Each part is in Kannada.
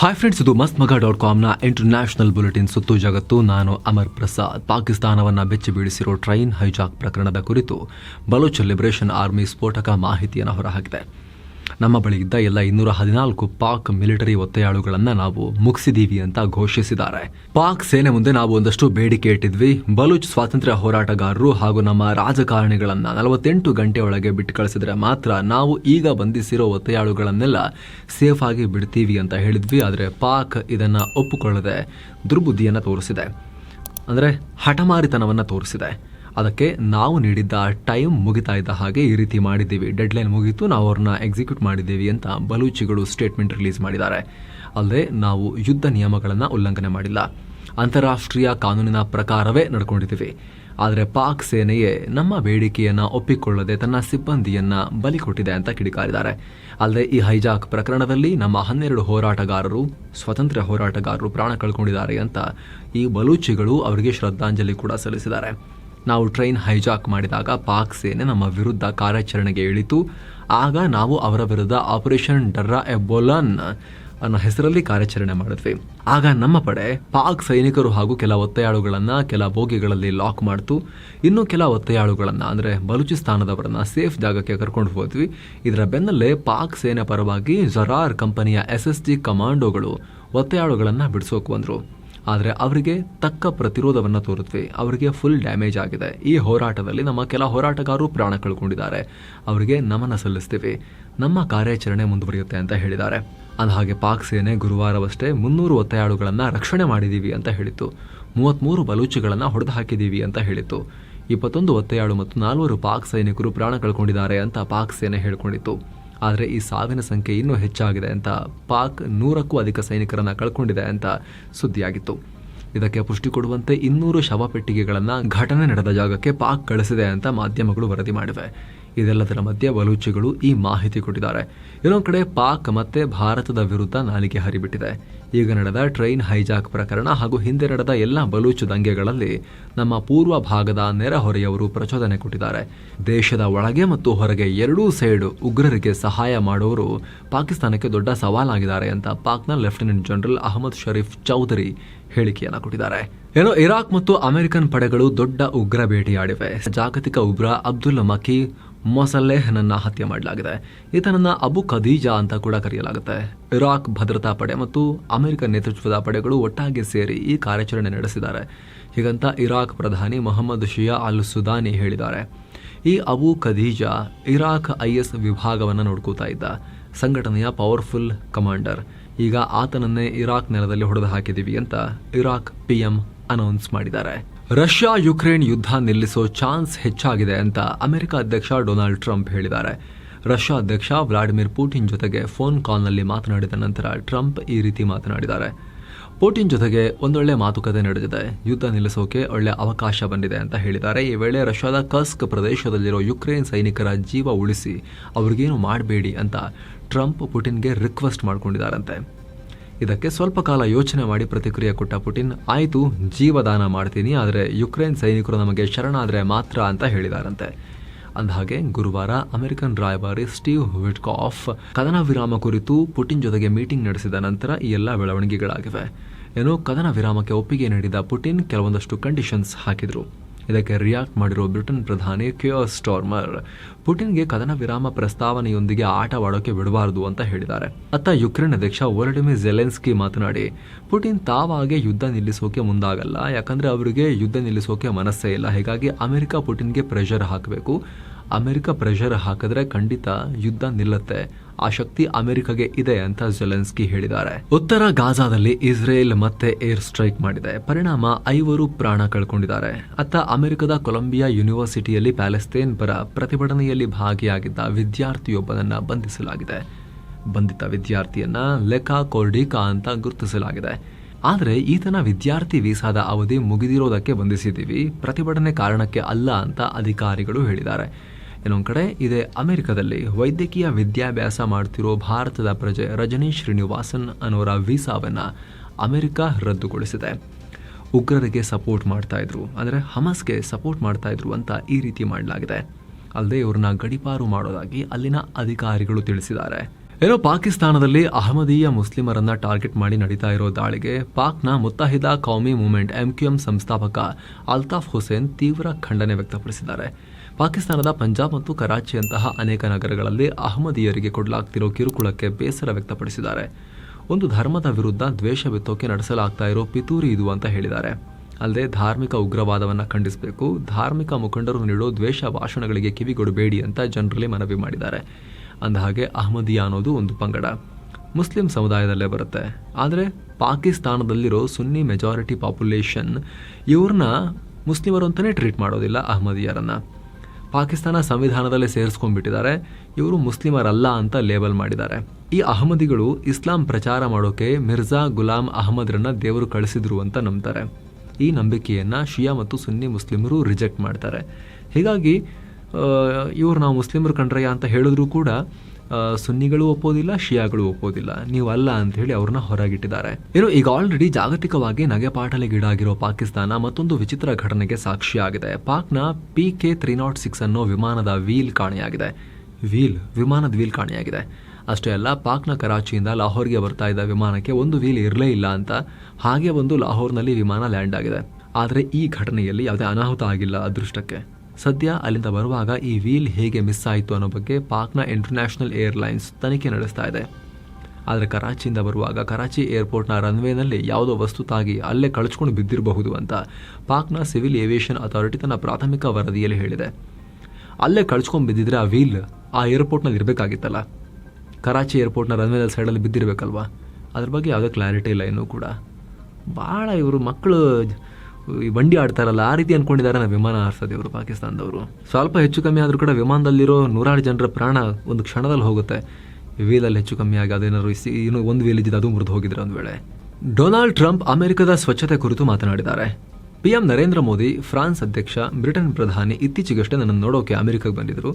ಹಾಯ್ ಫ್ರೆಂಡ್ಸ್ ಇದು ಮಸ್ತ್ ಮಗ ಡಾಟ್ ಕಾಮ್ನ ಇಂಟರ್ನ್ಯಾಷನಲ್ ಬುಲೆಟಿನ್ ಸುತ್ತು ಜಗತ್ತು. ನಾನು ಅಮರ್ ಪ್ರಸಾದ್. ಪಾಕಿಸ್ತಾನವನ್ನು ಬೆಚ್ಚಿ ಬೀಳಿಸಿರೋ ಟ್ರೈನ್ ಹೈಜಾಕ್ ಪ್ರಕರಣದ ಕುರಿತು ಬಲೂಚ್ ಲಿಬರೇಷನ್ ಆರ್ಮಿ ಸ್ಫೋಟಕ ಮಾಹಿತಿಯನ್ನು ಹೊರಹಾಕಿದೆ. ನಮ್ಮ ಬಳಿ ಇದ್ದ ಎಲ್ಲ ಇನ್ನೂರ ಹದಿನಾಲ್ಕು ಪಾಕ್ ಮಿಲಿಟರಿ ಒತ್ತೆಯಾಳುಗಳನ್ನ ನಾವು ಮುಗಿಸಿದೀವಿ ಅಂತ ಘೋಷಿಸಿದ್ದಾರೆ. ಪಾಕ್ ಸೇನೆ ಮುಂದೆ ನಾವು ಒಂದಷ್ಟು ಬೇಡಿಕೆ ಇಟ್ಟಿದ್ವಿ. ಬಲೂಚ್ ಸ್ವಾತಂತ್ರ್ಯ ಹೋರಾಟಗಾರರು ಹಾಗೂ ನಮ್ಮ ರಾಜಕಾರಣಿಗಳನ್ನ ನಲವತ್ತೆಂಟು ಗಂಟೆ ಒಳಗೆ ಬಿಟ್ಟು ಕಳಿಸಿದ್ರೆ ಮಾತ್ರ ನಾವು ಈಗ ಬಂಧಿಸಿರೋ ಒತ್ತೆಯಾಳುಗಳನ್ನೆಲ್ಲ ಸೇಫ್ ಆಗಿ ಬಿಡ್ತೀವಿ ಅಂತ ಹೇಳಿದ್ವಿ. ಆದರೆ ಪಾಕ್ ಇದನ್ನ ಒಪ್ಪಿಕೊಳ್ಳದೆ ದುರ್ಬುದ್ಧಿಯನ್ನು ತೋರಿಸಿದೆ. ಅಂದರೆ ಹಠಮಾರಿತನವನ್ನು ತೋರಿಸಿದೆ. ಅದಕ್ಕೆ ನಾವು ನೀಡಿದ್ದ ಟೈಮ್ ಮುಗಿತಾ ಇದ್ದ ಹಾಗೆ ಈ ರೀತಿ ಮಾಡಿದ್ದೀವಿ. ಡೆಡ್ಲೈನ್ ಮುಗೀತು, ನಾವು ಅವ್ರನ್ನ ಎಕ್ಸಿಕ್ಯೂಟ್ ಮಾಡಿದ್ದೀವಿ ಅಂತ ಬಲೂಚಿಗಳು ಸ್ಟೇಟ್ಮೆಂಟ್ ರಿಲೀಸ್ ಮಾಡಿದ್ದಾರೆ. ಅಲ್ಲದೆ ನಾವು ಯುದ್ಧ ನಿಯಮಗಳನ್ನು ಉಲ್ಲಂಘನೆ ಮಾಡಿಲ್ಲ. ಅಂತಾರಾಷ್ಟ್ರೀಯ ಕಾನೂನಿನ ಪ್ರಕಾರವೇ ನಡ್ಕೊಂಡಿದ್ದೀವಿ. ಆದರೆ ಪಾಕ್ ಸೇನೆಯೇ ನಮ್ಮ ಬೇಡಿಕೆಯನ್ನು ಒಪ್ಪಿಕೊಳ್ಳದೆ ತನ್ನ ಸಿಬ್ಬಂದಿಯನ್ನು ಬಲಿ ಕೊಟ್ಟಿದೆ ಅಂತ ಕಿಡಿಕಾರಿದ್ದಾರೆ. ಅಲ್ಲದೆ ಈ ಹೈಜಾಕ್ ಪ್ರಕರಣದಲ್ಲಿ ನಮ್ಮ ಹನ್ನೆರಡು ಹೋರಾಟಗಾರರು, ಸ್ವತಂತ್ರ ಹೋರಾಟಗಾರರು ಪ್ರಾಣ ಕಳ್ಕೊಂಡಿದ್ದಾರೆ ಅಂತ ಈ ಬಲೂಚಿಗಳು ಅವರಿಗೆ ಶ್ರದ್ಧಾಂಜಲಿ ಕೂಡ ಸಲ್ಲಿಸಿದ್ದಾರೆ. ನಾವು ಟ್ರೈನ್ ಹೈಜಾಕ್ ಮಾಡಿದಾಗ ಪಾಕ್ ಸೇನೆ ನಮ್ಮ ವಿರುದ್ಧ ಕಾರ್ಯಾಚರಣೆಗೆ ಇಳಿತು. ಆಗ ನಾವು ಅವರ ವಿರುದ್ಧ ಆಪರೇಷನ್ ಡರ್ರಾ ಎಬೋಲನ್ ಅನ್ನೋ ಹೆಸರಲ್ಲಿ ಕಾರ್ಯಾಚರಣೆ ಮಾಡಿದ್ವಿ. ಆಗ ನಮ್ಮ ಪಡೆ ಪಾಕ್ ಸೈನಿಕರು ಹಾಗೂ ಕೆಲ ಒತ್ತೆಯಾಳುಗಳನ್ನು, ಕೆಲ ಬೋಗಿಗಳಲ್ಲಿ ಲಾಕ್ ಮಾಡ್ತು. ಇನ್ನು ಕೆಲ ಒತ್ತೆಯಾಳುಗಳನ್ನು, ಅಂದರೆ ಬಲೂಚಿಸ್ತಾನದವರನ್ನು ಸೇಫ್ ಜಾಗಕ್ಕೆ ಕರ್ಕೊಂಡು ಹೋದ್ವಿ. ಇದರ ಬೆನ್ನಲ್ಲೇ ಪಾಕ್ ಸೇನೆ ಪರವಾಗಿ ಜರಾರ್ ಕಂಪನಿಯ ಎಸ್ ಎಸ್ ಜಿ ಕಮಾಂಡೋಗಳು ಒತ್ತೆಯಾಳುಗಳನ್ನು ಬಿಡಿಸೋಕೆ ಬಂದ್ರು. ಆದರೆ ಅವರಿಗೆ ತಕ್ಕ ಪ್ರತಿರೋಧವನ್ನು ತೋರಿದ್ವಿ. ಅವರಿಗೆ ಫುಲ್ ಡ್ಯಾಮೇಜ್ ಆಗಿದೆ. ಈ ಹೋರಾಟದಲ್ಲಿ ನಮ್ಮ ಕೆಲ ಹೋರಾಟಗಾರರು ಪ್ರಾಣ ಕಳ್ಕೊಂಡಿದ್ದಾರೆ. ಅವರಿಗೆ ನಮನ ಸಲ್ಲಿಸ್ತೀವಿ. ನಮ್ಮ ಕಾರ್ಯಾಚರಣೆ ಮುಂದುವರಿಯುತ್ತೆ ಅಂತ ಹೇಳಿದ್ದಾರೆ. ಅಂದಹಾಗೆ ಪಾಕ್ ಸೇನೆ ಗುರುವಾರವಷ್ಟೇ ಮುನ್ನೂರು ಒತ್ತೆಯಾಳುಗಳನ್ನು ರಕ್ಷಣೆ ಮಾಡಿದ್ದೀವಿ ಅಂತ ಹೇಳಿತ್ತು. ಮೂವತ್ತ್ಮೂರು ಬಲೂಚಿಗಳನ್ನು ಹೊಡೆದು ಹಾಕಿದ್ದೀವಿ ಅಂತ ಹೇಳಿತ್ತು. ಇಪ್ಪತ್ತೊಂದು ಒತ್ತೆಯಾಳು ಮತ್ತು ನಾಲ್ವರು ಪಾಕ್ ಸೈನಿಕರು ಪ್ರಾಣ ಕಳ್ಕೊಂಡಿದ್ದಾರೆ ಅಂತ ಪಾಕ್ ಸೇನೆ ಹೇಳಿಕೊಂಡಿತ್ತು. ಆದರೆ ಈ ಸಾವಿನ ಸಂಖ್ಯೆ ಇನ್ನೂ ಹೆಚ್ಚಾಗಿದೆ ಅಂತ ಪಾಕ್ ನೂರಕ್ಕೂ ಅಧಿಕ ಸೈನಿಕರನ್ನು ಕಳ್ಕೊಂಡಿದೆ ಅಂತ ಸುದ್ದಿಯಾಗಿತ್ತು. ಇದಕ್ಕೆ ಪುಷ್ಟಿ ಕೊಡುವಂತೆ ಇನ್ನೂರು ಶವಪೆಟ್ಟಿಗೆಗಳನ್ನು ಘಟನೆ ನಡೆದ ಜಾಗಕ್ಕೆ ಪಾಕ್ ಕಳಿಸಿದೆ ಅಂತ ಮಾಧ್ಯಮಗಳು ವರದಿ ಮಾಡಿವೆ. ಇದೆಲ್ಲದರ ಮಧ್ಯೆ ಬಲೂಚಿಗಳು ಈ ಮಾಹಿತಿ ಕೊಟ್ಟಿದ್ದಾರೆ. ಇನ್ನೊಂದು ಕಡೆ ಪಾಕ್ ಮತ್ತೆ ಭಾರತದ ವಿರುದ್ಧ ನಾಲಿಗೆ ಹರಿಬಿಟ್ಟಿದೆ. ಈಗ ನಡೆದ ಟ್ರೈನ್ ಹೈಜಾಕ್ ಪ್ರಕರಣ ಹಾಗೂ ಹಿಂದೆ ನಡೆದ ಎಲ್ಲ ಬಲೂಚ್ ದಂಗೆಗಳಲ್ಲಿ ನಮ್ಮ ಪೂರ್ವ ಭಾಗದ ನೆರೆಹೊರೆಯವರು ಪ್ರಚೋದನೆ ಕೊಟ್ಟಿದ್ದಾರೆ. ದೇಶದ ಒಳಗೆ ಮತ್ತು ಹೊರಗೆ ಎರಡೂ ಸೈಡ್ ಉಗ್ರರಿಗೆ ಸಹಾಯ ಮಾಡುವವರು ಪಾಕಿಸ್ತಾನಕ್ಕೆ ದೊಡ್ಡ ಸವಾಲಾಗಿದ್ದಾರೆ ಅಂತ ಪಾಕ್ನ ಲೆಫ್ಟಿನೆಂಟ್ ಜನರಲ್ ಅಹಮದ್ ಶರೀಫ್ ಚೌಧರಿ ಹೇಳಿಕೆಯನ್ನು ಕೊಟ್ಟಿದ್ದಾರೆ. ಏನೋ ಇರಾಕ್ ಮತ್ತು ಅಮೆರಿಕನ್ ಪಡೆಗಳು ದೊಡ್ಡ ಉಗ್ರ ಭೇಟಿಯಾಡಿವೆ. ಜಾಗತಿಕ ಉಗ್ರ ಅಬ್ದುಲ್ ಮಕಿ ಮೊಸಲ್ಲೆಹ್ನನ್ನ ಹತ್ಯೆ ಮಾಡಲಾಗಿದೆ. ಈತನನ್ನ ಅಬು ಖದೀಜಾ ಅಂತ ಕೂಡ ಕರೆಯಲಾಗುತ್ತೆ. ಇರಾಕ್ ಭದ್ರತಾ ಪಡೆ ಮತ್ತು ಅಮೆರಿಕ ನೇತೃತ್ವದ ಪಡೆಗಳು ಒಟ್ಟಾಗಿ ಸೇರಿ ಈ ಕಾರ್ಯಾಚರಣೆ ನಡೆಸಿದ್ದಾರೆ. ಹೀಗಂತ ಇರಾಕ್ ಪ್ರಧಾನಿ ಮೊಹಮ್ಮದ್ ಶಿಯಾ ಅಲ್ ಸುದಾನಿ ಹೇಳಿದ್ದಾರೆ. ಈ ಅಬು ಖದೀಜಾ ಇರಾಕ್ ಐಎಸ್ ವಿಭಾಗವನ್ನು ನೋಡ್ಕೋತಾ ಇದ್ದ. ಸಂಘಟನೆಯ ಪವರ್ಫುಲ್ ಕಮಾಂಡರ್. ಈಗ ಆತನನ್ನೇ ಇರಾಕ್ ನೆಲದಲ್ಲಿ ಹೊಡೆದು ಹಾಕಿದ್ದೀವಿ ಅಂತ ಇರಾಕ್ ಪಿಎಂ ಅನೌನ್ಸ್ ಮಾಡಿದ್ದಾರೆ. ರಷ್ಯಾ ಯುಕ್ರೇನ್ ಯುದ್ಧ ನಿಲ್ಲಿಸೋ ಚಾನ್ಸ್ ಹೆಚ್ಚಾಗಿದೆ ಅಂತ ಅಮೆರಿಕ ಅಧ್ಯಕ್ಷ ಡೊನಾಲ್ಡ್ ಟ್ರಂಪ್ ಹೇಳಿದ್ದಾರೆ. ರಷ್ಯಾ ಅಧ್ಯಕ್ಷ ವ್ಲಾಡಿಮಿರ್ ಪುಟಿನ್ ಜೊತೆಗೆ ಫೋನ್ ಕಾಲ್ನಲ್ಲಿ ಮಾತನಾಡಿದ ನಂತರ ಟ್ರಂಪ್ ಈ ರೀತಿ ಮಾತನಾಡಿದ್ದಾರೆ. ಪುಟಿನ್ ಜೊತೆಗೆ ಒಂದೊಳ್ಳೆ ಮಾತುಕತೆ ನಡೆದಿದೆ. ಯುದ್ಧ ನಿಲ್ಲಿಸೋಕೆ ಒಳ್ಳೆ ಅವಕಾಶ ಬಂದಿದೆ ಅಂತ ಹೇಳಿದ್ದಾರೆ. ಈ ವೇಳೆ ರಷ್ಯಾದ ಕಸ್ಕ್ ಪ್ರದೇಶದಲ್ಲಿರೋ ಯುಕ್ರೇನ್ ಸೈನಿಕರ ಜೀವ ಉಳಿಸಿ ಅವ್ರಿಗೇನು ಮಾಡಬೇಡಿ ಅಂತ ಟ್ರಂಪ್ ಪುಟಿನ್ಗೆ ರಿಕ್ವೆಸ್ಟ್ ಮಾಡ್ಕೊಂಡಿದ್ದಾರಂತೆ. ಇದಕ್ಕೆ ಸ್ವಲ್ಪ ಕಾಲ ಯೋಚನೆ ಮಾಡಿ ಪ್ರತಿಕ್ರಿಯೆ ಕೊಟ್ಟ ಪುಟಿನ್, ಆಯಿತು, ಜೀವದಾನ ಮಾಡ್ತೀನಿ, ಆದರೆ ಯುಕ್ರೇನ್ ಸೈನಿಕರು ನಮಗೆ ಶರಣಾದರೆ ಮಾತ್ರ ಅಂತ ಹೇಳಿದಾರಂತೆ. ಅಂದಹಾಗೆ ಗುರುವಾರ ಅಮೆರಿಕನ್ ರಾಯಭಾರಿ ಸ್ಟೀವ್ ವಿಟ್ಕಾಫ್ ಕದನ ವಿರಾಮ ಕುರಿತು ಪುಟಿನ್ ಜೊತೆಗೆ ಮೀಟಿಂಗ್ ನಡೆಸಿದ ನಂತರ ಈ ಎಲ್ಲ ಬೆಳವಣಿಗೆಗಳಾಗಿವೆ. ಏನು, ಕದನ ವಿರಾಮಕ್ಕೆ ಒಪ್ಪಿಗೆ ನೀಡಿದ ಪುಟಿನ್ ಕೆಲವೊಂದಷ್ಟು ಕಂಡೀಷನ್ಸ್ ಹಾಕಿದ್ರು. ಇದಕ್ಕೆ ರಿಯಾಕ್ಟ್ ಮಾಡಿರೋ ಬ್ರಿಟನ್ ಪ್ರಧಾನಿ ಕ್ಯೋ ಸ್ಟಾರ್ಮರ್, ಪುಟಿನ್ಗೆ ಕದನ ವಿರಾಮ ಪ್ರಸ್ತಾವನೆಯೊಂದಿಗೆ ಆಟವಾಡೋಕೆ ಬಿಡಬಾರದು ಅಂತ ಹೇಳಿದ್ದಾರೆ. ಅತ್ತ ಯುಕ್ರೇನ್ ಅಧ್ಯಕ್ಷ ವೊಲಡಿಮಿರ್ ಜೆಲೆನ್ಸ್ಕಿ ಮಾತನಾಡಿ, ಪುಟಿನ್ ತಾವಾಗೆ ಯುದ್ಧ ನಿಲ್ಲಿಸೋಕೆ ಮುಂದಾಗಲ್ಲ, ಯಾಕಂದ್ರೆ ಅವರಿಗೆ ಯುದ್ಧ ನಿಲ್ಲಿಸೋಕೆ ಮನಸ್ಸೇ ಇಲ್ಲ. ಹೀಗಾಗಿ ಅಮೆರಿಕ ಪುಟಿನ್ಗೆ ಪ್ರೆಷರ್ ಹಾಕಬೇಕು. ಅಮೆರಿಕ ಪ್ರೆಷರ್ ಹಾಕಿದ್ರೆ ಖಂಡಿತ ಯುದ್ಧ ನಿಲ್ಲತ್ತೆ. ಆ ಶಕ್ತಿ ಅಮೆರಿಕಗೆ ಇದೆ ಅಂತ ಜೆಲೆನ್ಸ್ಕಿ ಹೇಳಿದ್ದಾರೆ. ಉತ್ತರ ಗಾಜಾದಲ್ಲಿ ಇಸ್ರೇಲ್ ಮತ್ತೆ ಏರ್ ಸ್ಟ್ರೈಕ್ ಮಾಡಿದೆ. ಪರಿಣಾಮ ಐವರು ಪ್ರಾಣ ಕಳ್ಕೊಂಡಿದ್ದಾರೆ. ಅತ್ತ ಅಮೆರಿಕದ ಕೊಲಂಬಿಯಾ ಯೂನಿವರ್ಸಿಟಿಯಲ್ಲಿ ಪ್ಯಾಲೆಸ್ತೇನ್ ಪರ ಪ್ರತಿಭಟನೆಯಲ್ಲಿ ಭಾಗಿಯಾಗಿದ್ದ ವಿದ್ಯಾರ್ಥಿಯೊಬ್ಬನನ್ನ ಬಂಧಿಸಲಾಗಿದೆ. ಬಂಧಿತ ವಿದ್ಯಾರ್ಥಿಯನ್ನ ಲೆಕಾ ಕೋರ್ಡಿಕಾ ಅಂತ ಗುರುತಿಸಲಾಗಿದೆ. ಆದರೆ ಈತನ ವಿದ್ಯಾರ್ಥಿ ವೀಸಾದ ಅವಧಿ ಮುಗಿದಿರೋದಕ್ಕೆ ಬಂಧಿಸಿದ್ದೀವಿ. ಪ್ರತಿಭಟನೆ ಕಾರಣಕ್ಕೆ ಅಲ್ಲ ಅಂತ ಅಧಿಕಾರಿಗಳು ಹೇಳಿದ್ದಾರೆ. ಇನ್ನೊಂದು ಕಡೆ, ಇದೆ ಅಮೆರಿಕದಲ್ಲಿ ವೈದ್ಯಕೀಯ ವಿದ್ಯಾಭ್ಯಾಸ ಮಾಡ್ತಿರೋ ಭಾರತದ ಪ್ರಜೆ ರಜನಿ ಶ್ರೀನಿವಾಸನ್ ಅನ್ನೋರ ವೀಸಾವನ್ನು ಅಮೆರಿಕ ರದ್ದುಗೊಳಿಸಿದೆ. ಉಗ್ರರಿಗೆ ಸಪೋರ್ಟ್ ಮಾಡ್ತಾ ಇದ್ರು, ಅಂದರೆ ಹಮಸ್ಗೆ ಸಪೋರ್ಟ್ ಮಾಡ್ತಾ ಇದ್ರು ಅಂತ ಈ ರೀತಿ ಮಾಡಲಾಗಿದೆ. ಅಲ್ಲದೆ ಇವ್ರನ್ನ ಗಡಿಪಾರು ಮಾಡೋದಾಗಿ ಅಲ್ಲಿನ ಅಧಿಕಾರಿಗಳು ತಿಳಿಸಿದ್ದಾರೆ. ಏನೋ ಪಾಕಿಸ್ತಾನದಲ್ಲಿ ಅಹಮದೀಯ ಮುಸ್ಲಿಮರನ್ನ ಟಾರ್ಗೆಟ್ ಮಾಡಿ ನಡೀತಾ ಇರೋ ದಾಳಿಗೆ ಪಾಕ್ನ ಮುತ್ತಹಿದ ಕೌಮಿ ಮೂವ್ಮೆಂಟ್ ಎಂಕ್ಯೂಎಂ ಸಂಸ್ಥಾಪಕ ಅಲ್ತಾಫ್ ಹುಸೇನ್ ತೀವ್ರ ಖಂಡನೆ ವ್ಯಕ್ತಪಡಿಸಿದ್ದಾರೆ. ಪಾಕಿಸ್ತಾನದ ಪಂಜಾಬ್ ಮತ್ತು ಕರಾಚಿಯಂತಹ ಅನೇಕ ನಗರಗಳಲ್ಲಿ ಅಹಮದಿಯರಿಗೆ ಕೊಡಲಾಗ್ತಿರೋ ಕಿರುಕುಳಕ್ಕೆ ಬೇಸರ ವ್ಯಕ್ತಪಡಿಸಿದ್ದಾರೆ. ಒಂದು ಧರ್ಮದ ವಿರುದ್ಧ ದ್ವೇಷ ಬಿತ್ತೋಕೆ ನಡೆಸಲಾಗ್ತಾ ಇರೋ ಪಿತೂರಿ ಇದು ಅಂತ ಹೇಳಿದ್ದಾರೆ. ಅಲ್ಲದೆ ಧಾರ್ಮಿಕ ಉಗ್ರವಾದವನ್ನು ಖಂಡಿಸಬೇಕು, ಧಾರ್ಮಿಕ ಮುಖಂಡರು ನೀಡೋ ದ್ವೇಷ ಭಾಷಣಗಳಿಗೆ ಕಿವಿಗೊಡಬೇಡಿ ಅಂತ ಜನರಲ್ಲಿ ಮನವಿ ಮಾಡಿದ್ದಾರೆ. ಅಂದಹಾಗೆ ಅಹಮದಿಯಾ ಅನ್ನೋದು ಒಂದು ಪಂಗಡ. ಮುಸ್ಲಿಂ ಸಮುದಾಯದಲ್ಲೇ ಬರುತ್ತೆ. ಆದರೆ ಪಾಕಿಸ್ತಾನದಲ್ಲಿರೋ ಸುನ್ನಿ ಮೆಜಾರಿಟಿ ಪಾಪ್ಯುಲೇಷನ್ ಇವ್ರನ್ನ ಮುಸ್ಲಿಮರು ಅಂತಲೇ ಟ್ರೀಟ್ ಮಾಡೋದಿಲ್ಲ ಅಹಮದಿಯರನ್ನ. ಪಾಕಿಸ್ತಾನ ಸಂವಿಧಾನದಲ್ಲಿ ಸೇರಿಸ್ಕೊಂಡ್ಬಿಟ್ಟಿದ್ದಾರೆ. ಇವರು ಮುಸ್ಲಿಮರಲ್ಲ ಅಂತ ಲೇಬಲ್ ಮಾಡಿದ್ದಾರೆ. ಈ ಅಹಮದಿಗಳು ಇಸ್ಲಾಂ ಪ್ರಚಾರ ಮಾಡೋಕೆ ಮಿರ್ಜಾ ಗುಲಾಂ ಅಹಮದ್ರನ್ನ ದೇವರು ಕಳಿಸಿದ್ರು ಅಂತ ನಂಬ್ತಾರೆ. ಈ ನಂಬಿಕೆಯನ್ನ ಶಿಯಾ ಮತ್ತು ಸುನ್ನಿ ಮುಸ್ಲಿಮರು ರಿಜೆಕ್ಟ್ ಮಾಡ್ತಾರೆ. ಹೀಗಾಗಿ ಇವರು ನಾವು ಮುಸ್ಲಿಮರು ಕಂಡ್ರಯ್ಯ ಅಂತ ಹೇಳಿದ್ರು ಕೂಡ ಸುನ್ನಿಗಳು ಒಪ್ಪೋದಿಲ್ಲ, ಶಿಯಾಗಳು ಒಪ್ಪೋದಿಲ್ಲ. ನೀವು ಅಲ್ಲ ಅಂತ ಹೇಳಿ ಅವ್ರನ್ನ ಹೊರಗಿಟ್ಟಿದ್ದಾರೆ. ಏನು ಈಗ ಆಲ್ರೆಡಿ ಜಾಗತಿಕವಾಗಿ ನಗೆಪಾಟಲಿಗೀಡಾಗಿರೋ ಪಾಕಿಸ್ತಾನ ಮತ್ತೊಂದು ವಿಚಿತ್ರ ಘಟನೆಗೆ ಸಾಕ್ಷಿಯಾಗಿದೆ. ಪಾಕ್ನ P K three nought six ಅನ್ನೋ ವಿಮಾನದ ವೀಲ್ ಕಾಣೆಯಾಗಿದೆ. ವೀಲ್, ವಿಮಾನದ ವೀಲ್ ಕಾಣೆಯಾಗಿದೆ. ಅಷ್ಟೇ ಅಲ್ಲ, ಪಾಕ್ನ ಕರಾಚಿಯಿಂದ ಲಾಹೋರ್ಗೆ ಬರ್ತಾ ಇದ್ದ ವಿಮಾನಕ್ಕೆ ಒಂದು ವೀಲ್ ಇರಲೇ ಇಲ್ಲ ಅಂತ ಹಾಗೆ ಒಂದು ಲಾಹೋರ್ನಲ್ಲಿ ವಿಮಾನ ಲ್ಯಾಂಡ್ ಆಗಿದೆ. ಆದರೆ ಈ ಘಟನೆಯಲ್ಲಿ ಯಾವುದೇ ಅನಾಹುತ ಆಗಿಲ್ಲ ಅದೃಷ್ಟಕ್ಕೆ. ಸದ್ಯ ಅಲ್ಲಿಂದ ಬರುವಾಗ ಈ ವೀಲ್ ಹೇಗೆ ಮಿಸ್ ಆಯಿತು ಅನ್ನೋ ಬಗ್ಗೆ ಪಾಕ್ನ ಇಂಟರ್ನ್ಯಾಷನಲ್ ಏರ್ಲೈನ್ಸ್ ತನಿಖೆ ನಡೆಸ್ತಾ ಇದೆ. ಆದರೆ ಕರಾಚಿಯಿಂದ ಬರುವಾಗ ಕರಾಚಿ ಏರ್ಪೋರ್ಟ್ನ ರನ್ವೇನಲ್ಲಿ ಯಾವುದೋ ವಸ್ತು ತಾಗಿ ಅಲ್ಲೇ ಕಳಚ್ಕೊಂಡು ಬಿದ್ದಿರಬಹುದು ಅಂತ ಪಾಕ್ನ ಸಿವಿಲ್ ಏವಿಯೇಷನ್ ಅಥಾರಿಟಿ ತನ್ನ ಪ್ರಾಥಮಿಕ ವರದಿಯಲ್ಲಿ ಹೇಳಿದೆ. ಅಲ್ಲೇ ಕಳ್ಚ್ಕೊಂಡು ಬಿದ್ದಿದ್ರೆ ಆ ವೀಲ್ ಆ ಏರ್ಪೋರ್ಟ್ನಲ್ಲಿ ಇರಬೇಕಾಗಿತ್ತಲ್ಲ. ಕರಾಚಿ ಏರ್ಪೋರ್ಟ್ನ ರನ್ವೇನಲ್ಲಿ ಸೈಡಲ್ಲಿ ಬಿದ್ದಿರಬೇಕಲ್ವಾ? ಅದ್ರ ಬಗ್ಗೆ ಯಾವುದೇ ಕ್ಲಾರಿಟಿ ಇಲ್ಲ ಇನ್ನೂ ಕೂಡ. ಭಾಳ ಇವರು ಮಕ್ಕಳು ಈ ಬಂಡಿ ಆಡ್ತಾರಲ್ಲ ಆ ರೀತಿ ಅನ್ಕೊಂಡಿದ್ದಾರೆ ನಾವು ವಿಮಾನ ಹಾರಿಸೋದು ಇವರು ಪಾಕಿಸ್ತಾನದವರು. ಸ್ವಲ್ಪ ಹೆಚ್ಚು ಕಮ್ಮಿ ಆದರೂ ಕೂಡ ವಿಮಾನದಲ್ಲಿರೋ ನೂರಾರು ಜನರ ಪ್ರಾಣ ಒಂದು ಕ್ಷಣದಲ್ಲಿ ಹೋಗುತ್ತೆ. ವೀಲಲ್ಲಿ ಹೆಚ್ಚು ಕಮ್ಮಿ ಆಗಿ ಅದೇನಾದ್ರು ಇನ್ನೂ ಒಂದು ವೀಲ್ ಇದ್ದಿದ್ದು ಅದು ಮುರಿದು ಹೋಗಿದ್ರೆ ಒಂದು ವೇಳೆ. ಡೊನಾಲ್ಡ್ ಟ್ರಂಪ್ ಅಮೆರಿಕದ ಸ್ವಚ್ಛತೆ ಕುರಿತು ಮಾತನಾಡಿದ್ದಾರೆ. ಪಿಎಂ ನರೇಂದ್ರ ಮೋದಿ, ಫ್ರಾನ್ಸ್ ಅಧ್ಯಕ್ಷ, ಬ್ರಿಟನ್ ಪ್ರಧಾನಿ ಇತ್ತೀಚೆಗಷ್ಟೇ ನನ್ನನ್ನು ನೋಡೋಕೆ ಅಮೆರಿಕಕ್ಕೆ ಬಂದಿದ್ದರು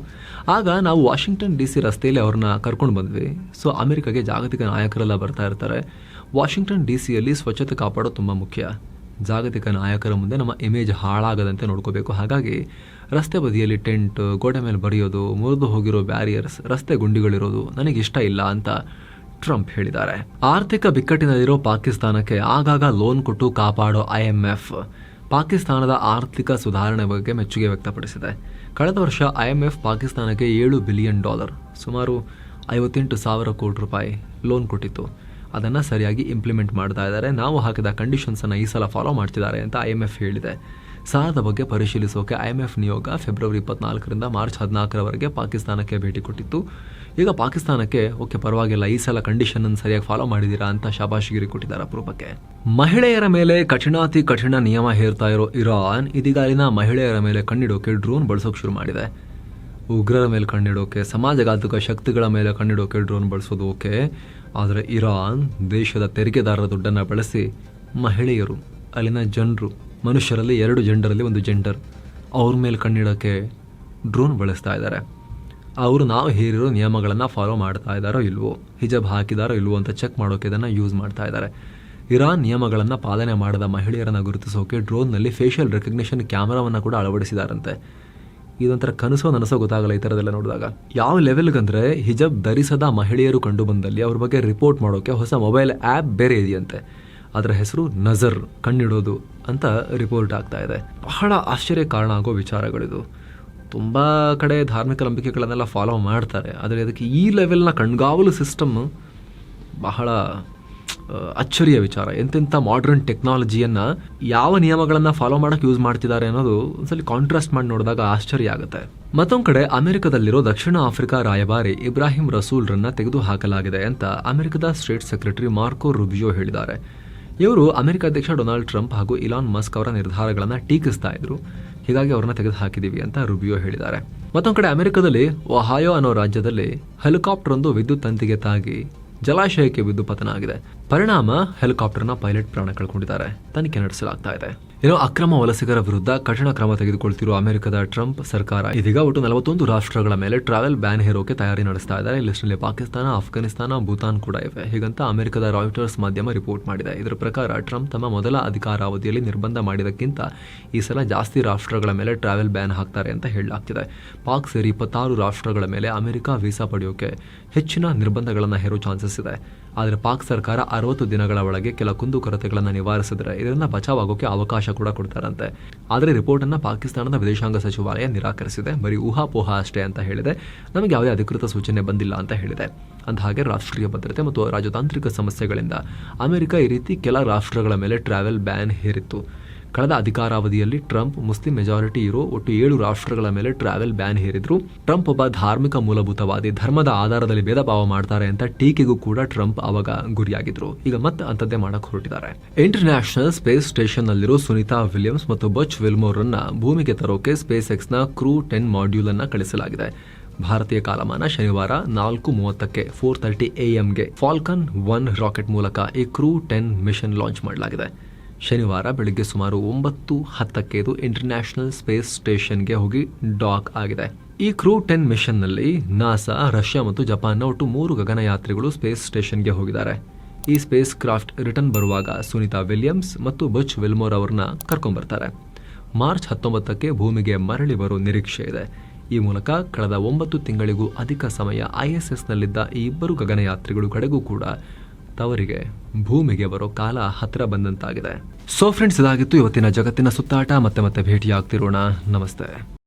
ಆಗ ನಾವು ವಾಷಿಂಗ್ಟನ್ ಡಿ ಸಿ ರಸ್ತೆಯಲ್ಲಿ ಅವ್ರನ್ನ ಕರ್ಕೊಂಡು ಬಂದ್ವಿ. ಸೊ ಅಮೆರಿಕಗೆ ಜಾಗತಿಕ ನಾಯಕರೆಲ್ಲ ಬರ್ತಾ ಇರ್ತಾರೆ. ವಾಷಿಂಗ್ಟನ್ ಡಿ ಸಿಯಲ್ಲಿ ಸ್ವಚ್ಛತೆ ಕಾಪಾಡೋದು ತುಂಬ ಮುಖ್ಯ. ಜಾಗತಿಕ ನಾಯಕರ ಮುಂದೆ ನಮ್ಮ ಇಮೇಜ್ ಹಾಳಾಗದಂತೆ ನೋಡ್ಕೋಬೇಕು. ಹಾಗಾಗಿ ರಸ್ತೆ ಬದಿಯಲ್ಲಿ ಟೆಂಟ್ ಗೋಡೆ ಮೇಲೆ ಬರೆಯೋದು, ಮುರಿದು ಹೋಗಿರೋ ಬ್ಯಾರಿಯರ್ಸ್ ರಸ್ತೆ ಗುಂಡಿಗಳಿರೋದು ನನಗೆ ಇಷ್ಟ ಇಲ್ಲ ಅಂತ ಟ್ರಂಪ್ ಹೇಳಿದ್ದಾರೆ. ಆರ್ಥಿಕ ಬಿಕ್ಕಟ್ಟಿನಲ್ಲಿರೋ ಪಾಕಿಸ್ತಾನಕ್ಕೆ ಆಗಾಗ ಲೋನ್ ಕೊಟ್ಟು ಕಾಪಾಡೋ ಐಎಂಎಫ್ ಪಾಕಿಸ್ತಾನದ ಆರ್ಥಿಕ ಸುಧಾರಣೆ ಬಗ್ಗೆ ಮೆಚ್ಚುಗೆ ವ್ಯಕ್ತಪಡಿಸಿದೆ. ಕಳೆದ ವರ್ಷ ಐಎಂಎಫ್ ಪಾಕಿಸ್ತಾನಕ್ಕೆ ಏಳು ಬಿಲಿಯನ್ ಡಾಲರ್ ಸುಮಾರು ಐವತ್ತೆಂಟು ಸಾವಿರ ಕೋಟಿ ರೂಪಾಯಿ ಲೋನ್ ಕೊಟ್ಟಿತ್ತು. ಅದನ್ನು ಸರಿಯಾಗಿ ಇಂಪ್ಲಿಮೆಂಟ್ ಮಾಡ್ತಾ ಇದ್ದಾರೆ. ನಾವು ಹಾಕಿದ ಕಂಡೀಷನ್ಸನ್ನು ಈ ಸಲ ಫಾಲೋ ಮಾಡ್ತಿದ್ದಾರೆ ಅಂತ ಐ ಎಂ ಎಫ್ ಹೇಳಿದೆ. ಸಾಲದ ಬಗ್ಗೆ ಪರಿಶೀಲಿಸೋಕೆ ಐ ಎಂ ಎಫ್ ನಿಯೋಗ ಫೆಬ್ರವರಿ ಇಪ್ಪತ್ನಾಲ್ಕರಿಂದ ಮಾರ್ಚ್ ಹದಿನಾಲ್ಕರವರೆಗೆ ಪಾಕಿಸ್ತಾನಕ್ಕೆ ಭೇಟಿ ಕೊಟ್ಟಿತ್ತು. ಈಗ ಪಾಕಿಸ್ತಾನಕ್ಕೆ, ಓಕೆ, ಪರವಾಗಿಲ್ಲ, ಈ ಸಲ ಕಂಡೀಷನ್ ಅನ್ನು ಸರಿಯಾಗಿ ಫಾಲೋ ಮಾಡಿದ್ದೀರಾ ಅಂತ ಶಾಬಾಷಿಗಿರಿ ಕೊಟ್ಟಿದ್ದಾರೆ ಅಪರೂಪಕ್ಕೆ. ಮಹಿಳೆಯರ ಮೇಲೆ ಕಠಿಣಾತಿ ಕಠಿಣ ನಿಯಮ ಹೇರ್ತಾ ಇರೋ ಇರಾನ್, ಇದೀಗ ಅಲ್ಲಿನ ಮಹಿಳೆಯರ ಮೇಲೆ ಕಣ್ಣಿಡೋಕೆ ಡ್ರೋನ್ ಬಳಸೋಕೆ ಶುರು ಮಾಡಿದೆ. ಉಗ್ರರ ಮೇಲೆ ಕಣ್ಣಿಡೋಕೆ, ಸಮಾಜಘಾತುಕ ಶಕ್ತಿಗಳ ಮೇಲೆ ಕಣ್ಣಿಡೋಕೆ ಡ್ರೋನ್ ಬಳಸೋದು ಓಕೆ. ಆದರೆ ಇರಾನ್ ದೇಶದ ತೆರಿಗೆದಾರರ ದುಡ್ಡನ್ನು ಬಳಸಿ ಮಹಿಳೆಯರು, ಅಲ್ಲಿನ ಜನರು, ಮನುಷ್ಯರಲ್ಲಿ ಎರಡು ಜೆಂಡರಲ್ಲಿ ಒಂದು ಜೆಂಡರ್, ಅವ್ರ ಮೇಲೆ ಕಣ್ಣಿಡೋಕ್ಕೆ ಡ್ರೋನ್ ಬಳಸ್ತಾ ಇದ್ದಾರೆ. ಅವರು ನಾವು ಹೇರಿರೋ ನಿಯಮಗಳನ್ನು ಫಾಲೋ ಮಾಡ್ತಾ ಇದ್ದಾರೋ ಇಲ್ವೋ, ಹಿಜಬ್ ಹಾಕಿದಾರೋ ಇಲ್ವೋ ಅಂತ ಚೆಕ್ ಮಾಡೋಕೆ ಇದನ್ನು ಯೂಸ್ ಮಾಡ್ತಾ ಇದ್ದಾರೆ. ಇರಾನ್ ನಿಯಮಗಳನ್ನು ಪಾಲನೆ ಮಾಡದ ಮಹಿಳೆಯರನ್ನು ಗುರುತಿಸೋಕೆ ಡ್ರೋನ್ನಲ್ಲಿ ಫೇಶಿಯಲ್ ರೆಕಗ್ನಿಷನ್ ಕ್ಯಾಮರಾವನ್ನು ಕೂಡ ಅಳವಡಿಸಿದಾರಂತೆ. ಇದೊಂಥರ ಕನಸೋ ನನಸೋ ಗೊತ್ತಾಗಲ್ಲ ಈ ಥರದೆಲ್ಲ ನೋಡಿದಾಗ. ಯಾವ ಲೆವೆಲ್ಗಂದ್ರೆ ಹಿಜಬ್ ಧರಿಸದ ಮಹಿಳೆಯರು ಕಂಡು ಬಂದಲ್ಲಿ ಅವ್ರ ಬಗ್ಗೆ ರಿಪೋರ್ಟ್ ಮಾಡೋಕೆ ಹೊಸ ಮೊಬೈಲ್ ಆ್ಯಪ್ ಬೇರೆ ಇದೆಯಂತೆ. ಅದರ ಹೆಸರು ನಜರ್, ಕಣ್ಣಿಡೋದು ಅಂತ ರಿಪೋರ್ಟ್ ಆಗ್ತಾ ಇದೆ. ಬಹಳ ಆಶ್ಚರ್ಯ ಕಾರಣ ಆಗೋ ವಿಚಾರಗಳಿದು. ತುಂಬ ಕಡೆ ಧಾರ್ಮಿಕ ನಂಬಿಕೆಗಳನ್ನೆಲ್ಲ ಫಾಲೋ ಮಾಡ್ತಾರೆ. ಆದರೆ ಅದಕ್ಕೆ ಈ ಲೆವೆಲ್ನ ಕಣ್ಗಾವಲು ಸಿಸ್ಟಮ್ ಬಹಳ ಅಚ್ಚರಿಯ ವಿಚಾರ. ಎಂತೆಂಥ ಮಾಡ್ರನ್ ಟೆಕ್ನಾಲಜಿಯನ್ನು ಯಾವ ನಿಯಮಗಳನ್ನು ಫಾಲೋ ಮಾಡೋಕ್ಕೆ ಯೂಸ್ ಮಾಡ್ತಿದ್ದಾರೆ ಅನ್ನೋದು ಒಂದ್ಸಲಿ ಕಾಂಟ್ರಾಸ್ಟ್ ಮಾಡಿ ನೋಡಿದಾಗ ಆಶ್ಚರ್ಯ ಆಗುತ್ತೆ. ಮತ್ತೊಂದು ಕಡೆ ಅಮೆರಿಕದಲ್ಲಿರೋ ದಕ್ಷಿಣ ಆಫ್ರಿಕಾ ರಾಯಭಾರಿ ಇಬ್ರಾಹಿಂ ರಸೂಲ್ರನ್ನ ತೆಗೆದು ಹಾಕಲಾಗಿದೆ ಅಂತ ಅಮೆರಿಕದ ಸ್ಟೇಟ್ ಸೆಕ್ರೆಟರಿ ಮಾರ್ಕೋ ರುಬಿಯೋ ಹೇಳಿದ್ದಾರೆ. ಇವರು ಅಮೆರಿಕ ಅಧ್ಯಕ್ಷ ಡೊನಾಲ್ಡ್ ಟ್ರಂಪ್ ಹಾಗೂ ಇಲಾನ್ ಮಸ್ಕ್ ಅವರ ನಿರ್ಧಾರಗಳನ್ನು ಟೀಕಿಸ್ತಾ ಇದ್ರು. ಹೀಗಾಗಿ ಅವ್ರನ್ನ ತೆಗೆದು ಹಾಕಿದೀವಿ ಅಂತ ರುಬಿಯೋ ಹೇಳಿದ್ದಾರೆ. ಮತ್ತೊಂದು ಕಡೆ ಅಮೆರಿಕದಲ್ಲಿ ಒಹಾಯೋ ಅನ್ನೋ ರಾಜ್ಯದಲ್ಲಿ ಹೆಲಿಕಾಪ್ಟರ್ ಒಂದು ವಿದ್ಯುತ್ ತಂತಿಗೆ ತಾಗಿ ಜಲಾಶಯಕ್ಕೆ ಬಿದ್ದು ಪತನ ಆಗಿದೆ. ಪರಿಣಾಮ ಹೆಲಿಕಾಪ್ಟರ್ನ ಪೈಲಟ್ ಪ್ರಾಣ ಕಳ್ಕೊಂಡಿದ್ದಾರೆ. ತನಿಖೆ ನಡೆಸಲಾಗ್ತಾ ಇದೆ. ಏನೋ ಅಕ್ರಮ ವಲಸಿಗರ ವಿರುದ್ಧ ಕಠಿಣ ಕ್ರಮ ತೆಗೆದುಕೊಳ್ತಿರುವ ಅಮೆರಿಕದ ಟ್ರಂಪ್ ಸರ್ಕಾರ ಇದೀಗ ಒಟ್ಟು ನಲವತ್ತೊಂದು ರಾಷ್ಟ್ರಗಳ ಮೇಲೆ ಟ್ರಾವೆಲ್ ಬ್ಯಾನ್ ಹೇರೋಕೆ ತಯಾರಿ ನಡೆಸ್ತಾ ಇದ್ದಾರೆ. ಲಿಸ್ಟ್ನಲ್ಲಿ ಪಾಕಿಸ್ತಾನ ಅಫ್ಘಾನಿಸ್ತಾನ ಭೂತಾನ್ ಕೂಡ ಇವೆ. ಹೀಗಂತ ಅಮೆರಿಕದ ರಾಯ್ಟರ್ಸ್ ಮಾಧ್ಯಮ ರಿಪೋರ್ಟ್ ಮಾಡಿದೆ. ಇದರ ಪ್ರಕಾರ ಟ್ರಂಪ್ ತಮ್ಮ ಮೊದಲ ಅಧಿಕಾರಾವಧಿಯಲ್ಲಿ ನಿರ್ಬಂಧ ಮಾಡಿದಕ್ಕಿಂತ ಈ ಸಲ ಜಾಸ್ತಿ ರಾಷ್ಟ್ರಗಳ ಮೇಲೆ ಟ್ರಾವೆಲ್ ಬ್ಯಾನ್ ಹಾಕ್ತಾರೆ ಅಂತ ಹೇಳಲಾಗ್ತಿದೆ. ಪಾಕ್ ಸೇರಿ ಇಪ್ಪತ್ತಾರು ರಾಷ್ಟ್ರಗಳ ಮೇಲೆ ಅಮೆರಿಕ ವೀಸಾ ಪಡೆಯೋಕೆ ಹೆಚ್ಚಿನ ನಿರ್ಬಂಧಗಳನ್ನು ಹೇರೋ ಚಾನ್ಸಸ್ ಇದೆ. ಆದರೆ ಪಾಕ್ ಸರ್ಕಾರ ಅರವತ್ತು ದಿನಗಳ ಒಳಗೆ ಕೆಲ ಕುಂದುಕೊರತೆಗಳನ್ನು ನಿವಾರಿಸಿದರೆ ಇದರಿಂದ ಬಚಾವಾಗೋಕೆ ಅವಕಾಶ ಕೂಡ ಕೊಡ್ತಾರಂತೆ. ಆದರೆ ರಿಪೋರ್ಟ್ ಅನ್ನ ಪಾಕಿಸ್ತಾನದ ವಿದೇಶಾಂಗ ಸಚಿವಾಲಯ ನಿರಾಕರಿಸಿದೆ. ಬರೀ ಊಹಾಪೋಹ ಅಷ್ಟೇ ಅಂತ ಹೇಳಿದೆ. ನಮಗೆ ಯಾವುದೇ ಅಧಿಕೃತ ಸೂಚನೆ ಬಂದಿಲ್ಲ ಅಂತ ಹೇಳಿದೆ. ಅಂದ ಹಾಗೆ ರಾಷ್ಟ್ರೀಯ ಭದ್ರತೆ ಮತ್ತು ರಾಜತಾಂತ್ರಿಕ ಸಮಸ್ಯೆಗಳಿಂದ ಅಮೆರಿಕ ಈ ರೀತಿ ಕೆಲ ರಾಷ್ಟ್ರಗಳ ಮೇಲೆ ಟ್ರಾವೆಲ್ ಬ್ಯಾನ್ ಹೇರಿತ್ತು. ಕಳೆದ ಅಧಿಕಾರಾವಧಿಯಲ್ಲಿ ಟ್ರಂಪ್ ಮುಸ್ಲಿಂ ಮೆಜಾರಿಟಿ ಇರೋ ಒಟ್ಟು ಏಳು ರಾಷ್ಟ್ರಗಳ ಮೇಲೆ ಟ್ರಾವೆಲ್ ಬ್ಯಾನ್ ಹೇರಿದ್ರು. ಟ್ರಂಪ್ ಒಬ್ಬ ಧಾರ್ಮಿಕ ಮೂಲಭೂತವಾದಿ, ಧರ್ಮದ ಆಧಾರದಲ್ಲಿ ಭೇದ ಭಾವ ಮಾಡ್ತಾರೆ ಅಂತ ಟೀಕೆಗೂ ಕೂಡ ಟ್ರಂಪ್ ಅವಾಗ ಗುರಿಯಾಗಿದ್ರು. ಈಗ ಮತ್ತೆ ಅಂತದ್ದೇ ಮಾಡಕ್ ಹೊರಟಿದ್ದಾರೆ. ಇಂಟರ್ನ್ಯಾಷನಲ್ ಸ್ಪೇಸ್ ಸ್ಟೇಷನ್ ನಲ್ಲಿರೋ ಸುನಿತಾ ವಿಲಿಯಮ್ಸ್ ಮತ್ತು ಬಚ್ ವಿಲ್ಮೋರ್ ಅನ್ನ ಭೂಮಿಗೆ ತರೋಕೆ ಸ್ಪೇಸ್ ಎಕ್ಸ್ನ ಕ್ರೂ ಟೆನ್ ಮಾಡ್ಯೂಲ್ ಅನ್ನ ಕಳಿಸಲಾಗಿದೆ. ಭಾರತೀಯ ಕಾಲಮಾನ ಶನಿವಾರ ನಾಲ್ಕು ಮೂವತ್ತಕ್ಕೆ ಫೋರ್ ತರ್ಟಿ ಎಎಂಗೆ ಫಾಲ್ಕನ್ ಒನ್ ರಾಕೆಟ್ ಮೂಲಕ ಈ ಕ್ರೂ ಟೆನ್ ಮಿಷನ್ ಲಾಂಚ್ ಮಾಡಲಾಗಿದೆ. ಶನಿವಾರ ಬೆಳಗ್ಗೆ ಸುಮಾರು ಒಂಬತ್ತು ಹತ್ತಕ್ಕೆ ಇದು ಇಂಟರ್ನ್ಯಾಷನಲ್ ಸ್ಪೇಸ್ ಸ್ಟೇಷನ್ಗೆ ಹೋಗಿ ಡಾಕ್ ಆಗಿದೆ. ಈ ಕ್ರೂ ಟೆನ್ ಮಿಷನ್ನಲ್ಲಿ ನಾಸಾ, ರಷ್ಯಾ ಮತ್ತು ಜಪಾನ್ನ ಒಟ್ಟು ಮೂರು ಗಗನಯಾತ್ರಿಗಳು ಸ್ಪೇಸ್ ಸ್ಟೇಷನ್ಗೆ ಹೋಗಿದ್ದಾರೆ. ಈ ಸ್ಪೇಸ್ ಕ್ರಾಫ್ಟ್ ರಿಟರ್ನ್ ಬರುವಾಗ ಸುನಿತಾ ವಿಲಿಯಮ್ಸ್ ಮತ್ತು ಬಚ್ ವಿಲ್ಮೋರ್ ಅವರನ್ನ ಕರ್ಕೊಂಡ್ಬರ್ತಾರೆ. ಮಾರ್ಚ್ ಹತ್ತೊಂಬತ್ತಕ್ಕೆ ಭೂಮಿಗೆ ಮರಳಿ ಬರೋ ನಿರೀಕ್ಷೆ ಇದೆ. ಈ ಮೂಲಕ ಕಳೆದ ಒಂಬತ್ತು ತಿಂಗಳಿಗೂ ಅಧಿಕ ಸಮಯ ಐಎಸ್ಎಸ್ನಲ್ಲಿದ್ದ ಈ ಇಬ್ಬರು ಗಗನಯಾತ್ರಿಗಳು ಕಡೆಗೂ ಕೂಡ ತವರಿಗೆ ಭೂಮಿಗೆ ಬರೋ ಕಾಲ ಹತ್ರ ಬಂದಂತಾಗಿದೆ. ಸೊ ಫ್ರೆಂಡ್ಸ್ ಇದಾಗಿತ್ತು ಇವತ್ತಿನ ಜಗತ್ತಿನ ಸುತ್ತಾಟ. ಮತ್ತೆ ಮತ್ತೆ ಭೇಟಿಯಾಗ್ತಿರೋಣ. ನಮಸ್ತೆ.